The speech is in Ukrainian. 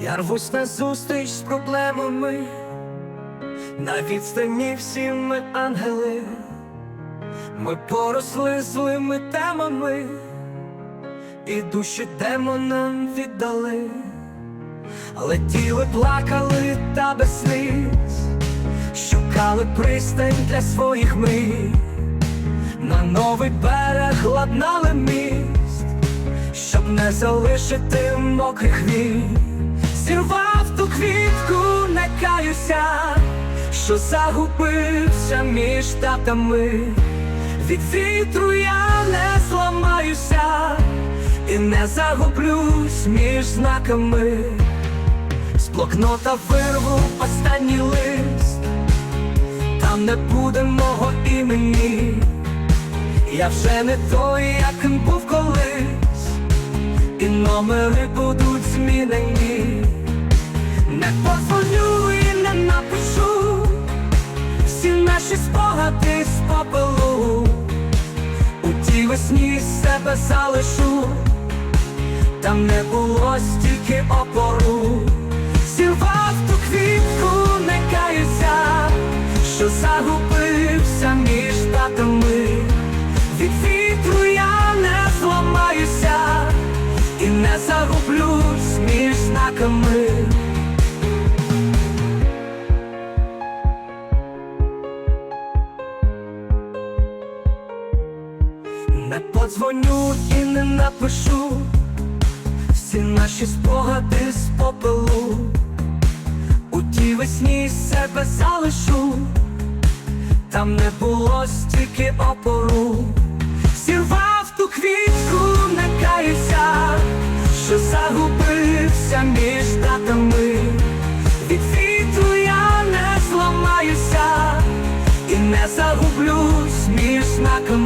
Я рвусь на зустріч з проблемами, на відстані всі ми ангели, ми поросли злими темами, і душі демонам віддали, летіли, плакали та без сліз, шукали пристань для своїх мрій, на новий берег ладнали міст, щоб не залишити мокрих вій. Що загубився між татами. Від вітру я не зламаюся і не загублюсь між знаками. З блокнота вирву останній лист, там не буде мого імені. Я вже не той, яким був колись, і номери будуть змінені. Тій весні себе залишу, там не було стільки опору. Зірвав ту квітку, не каюся, що загубився між татами. Від вітру я не зламаюся і не загублюсь між знаками. Не подзвоню і не напишу всі наші спогади з попелу. У тій весні себе залишу, там не було стільки опору. Зірвав ту квітку, не каюся, що загубився між татами. Від вітру я не зламаюся і не загублюсь між знаками.